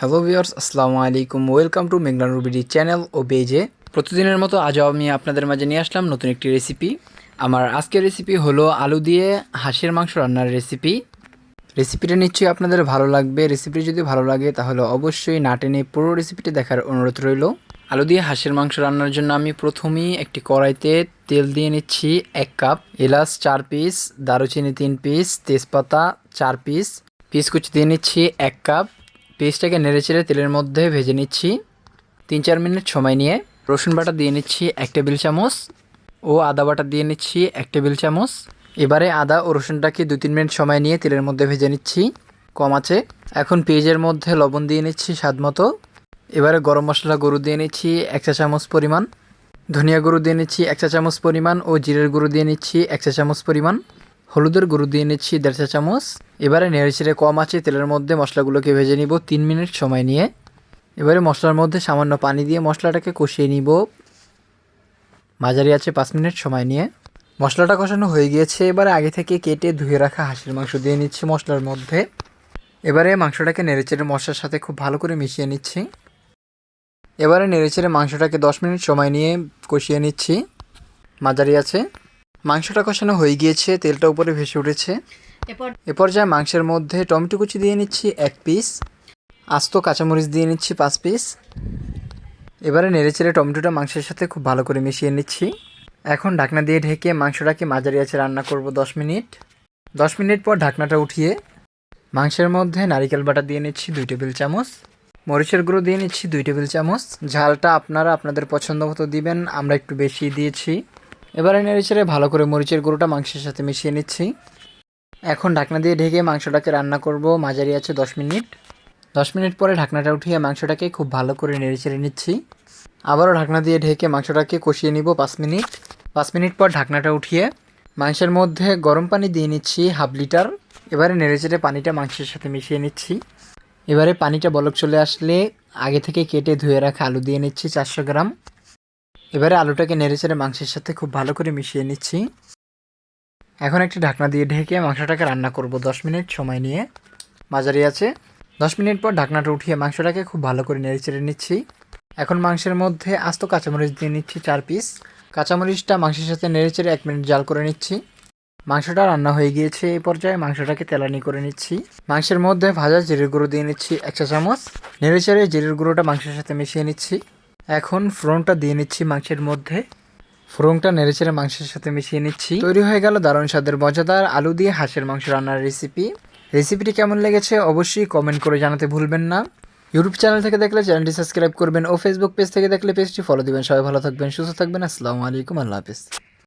Hello viewers আসসালামু আলাইকুম। Welcome two মেঘনা রুবিডি চ্যানেল ও বেজে প্রতিদিনের মতো আজও আমি আপনাদের মাঝে নিয়ে আসলাম নতুন একটি রেসিপি আমার আজকের রেসিপি হলো আলু দিয়ে হাঁসের মাংস রান্নার রেসিপি রেসিপিটা নিশ্চয়ই আপনাদের ভালো লাগবে। রেসিপি যদি ভালো লাগে, তাহলে অবশ্যই না টেনে পুরো রেসিপিটি দেখার অনুরোধ রইল। আলু দিয়ে হাঁসের মাংস রান্নার জন্য আমি প্রথমেই একটি কড়াইতে তেল দিয়ে নিচ্ছি এক কাপ এলাচ চার পিস দারুচিনি তিন পিস তেজপাতা চার পিস পিস কুচি দিয়ে নিচ্ছি এক কাপ। পেস্টটাকে নেড়ে চেড়ে তেলের মধ্যে ভেজে নিচ্ছি। তিন চার মিনিট সময় নিয়ে রসুন বাটা দিয়ে নিচ্ছি এক টেবিল চামচ ও আদা বাটা দিয়ে নিচ্ছি এক টেবিল চামচ। এবারে আদা ও রসুনটাকে দু তিন মিনিট সময় নিয়ে তেলের মধ্যে ভেজে নিচ্ছি। কম আছে। এখন পেঁয়াজের মধ্যে লবণ দিয়ে নিচ্ছি স্বাদ মতো। এবারে গরম মশলা গরু দিয়ে নিচ্ছি এক চা চামচ পরিমাণ। ধনিয়া গুঁড়ো দিয়ে নিচ্ছি এক চা চামচ পরিমাণ ও জিরের গুঁড়ো দিয়ে নিচ্ছি এক চা চামচ পরিমাণ। হলুদের গুঁড়ো দিয়ে নিচ্ছি দেড় চা চামচ। এবারে নেড়ে ছেড়ে কম আছে তেলের মধ্যে মশলাগুলোকে ভেজে নিব তিন মিনিট সময় নিয়ে। এবারে মশলার মধ্যে সামান্য পানি দিয়ে মশলাটাকে কষিয়ে নিব। মাঝারি আছে পাঁচ মিনিট সময় নিয়ে। মশলাটা কষানো হয়ে গিয়েছে, এবারে আগে থেকে কেটে ধুয়ে রাখা হাঁসের মাংস দিয়ে নিচ্ছি মশলার মধ্যে। এবারে মাংসটাকে নেড়েচেড়ে মশলার সাথে খুব ভালো করে মিশিয়ে নিচ্ছি। এবারে নেড়েচেড়ে মাংসটাকে দশ মিনিট সময় নিয়ে কষিয়ে নিচ্ছি। মাঝারি আছে। মাংসটা কষানো হয়ে গিয়েছে তেলটা উপরে ভেসে উঠেছে। এরপর এ পর্যায়ে মাংসের মধ্যে টমেটো কুচি দিয়ে নিচ্ছি এক পিস আস্ত কাঁচামরিচ দিয়ে নিচ্ছি পাঁচ পিস এবারে নেড়েচেড়ে টমেটোটা মাংসের সাথে খুব ভালো করে মিশিয়ে নিচ্ছি। এখন ঢাকনা দিয়ে ঢেকে মাংসটাকে মাঝারি আছে রান্না করব দশ মিনিট। দশ মিনিট পর ঢাকনাটা উঠিয়ে মাংসের মধ্যে নারিকেল বাটা দিয়ে নিচ্ছি দুই টেবিল চামচ। মরিচের গুঁড়ো দিয়ে নিচ্ছি দুই টেবিল চামচ। ঝালটা আপনারা আপনাদের পছন্দ মতো দিবেন আমরা একটু বেশি দিয়েছি। এবারে নেড়েচেড়ে ভালো করে মরিচের গুঁড়োটা মাংসের সাথে মিশিয়ে নিচ্ছি। এখন ঢাকনা দিয়ে ঢেকে মাংসটাকে রান্না করব। মাঝারি আছে দশ মিনিট। দশ মিনিট পরে ঢাকনাটা উঠিয়ে মাংসটাকে খুব ভালো করে নেড়েচেড়ে নিচ্ছি। আবারও ঢাকনা দিয়ে ঢেকে মাংসটাকে কষিয়ে নিব পাঁচ মিনিট। পাঁচ মিনিট পর ঢাকনাটা উঠিয়ে মাংসের মধ্যে গরম পানি দিয়ে নিচ্ছি হাফ লিটার। এবারে নেড়েচেড়ে পানিটা মাংসের সাথে মিশিয়ে নিচ্ছি। এবারে পানিটা বলক চলে আসলে আগে থেকে কেটে ধুয়ে রাখা আলু দিয়ে নিচ্ছি চারশো গ্রাম। এবারে আলুটাকে নেড়েচেড়ে মাংসের সাথে খুব ভালো করে মিশিয়ে নিচ্ছি। এখন একটি ঢাকনা দিয়ে ঢেকে মাংসটাকে রান্না করব দশ মিনিট সময় নিয়ে। মাঝারি আছে। দশ মিনিট পর ঢাকনাটা উঠিয়ে মাংসটাকে খুব ভালো করে নেড়েচেড়ে নিচ্ছি। এখন মাংসের মধ্যে আস্ত কাঁচামরিচ দিয়ে নিচ্ছি চার পিস। কাঁচামরিচটা মাংসের সাথে নেড়েচেড়ে এক মিনিট জাল করে নিচ্ছি। মাংসটা রান্না হয়ে গিয়েছে এই পর্যায়ে মাংসটাকে তেলানি করে নিচ্ছি। মাংসের মধ্যে ভাজা জিরের গুঁড়ো দিয়ে নিচ্ছি এক চা চামচ। নেড়েচেড়ে জিরের গুঁড়োটা মাংসের সাথে মিশিয়ে নিচ্ছি। এখন ফ্রনটা দিয়ে নিচ্ছি মাংসের মধ্যে। ফোড়নটা নেড়েচেড়ে মাংসের সাথে মিশিয়ে নিচ্ছি। তৈরি হয়ে গেল দারুণ স্বাদের মজাদার আলু দিয়ে হাঁসের মাংস রান্নার রেসিপি রেসিপিটি কেমন লেগেছে অবশ্যই কমেন্ট করে জানাতে ভুলবেন না। ইউটিউব চ্যানেল থেকে দেখলে চ্যানেলটি সাবস্ক্রাইব করবেন ও ফেসবুক পেজ থেকে দেখলে পেজটি ফলো দিবেন। সবাই ভালো থাকবেন, সুস্থ থাকবেন। আসসালামু আলাইকুম, আল্লাহ হাফিজ।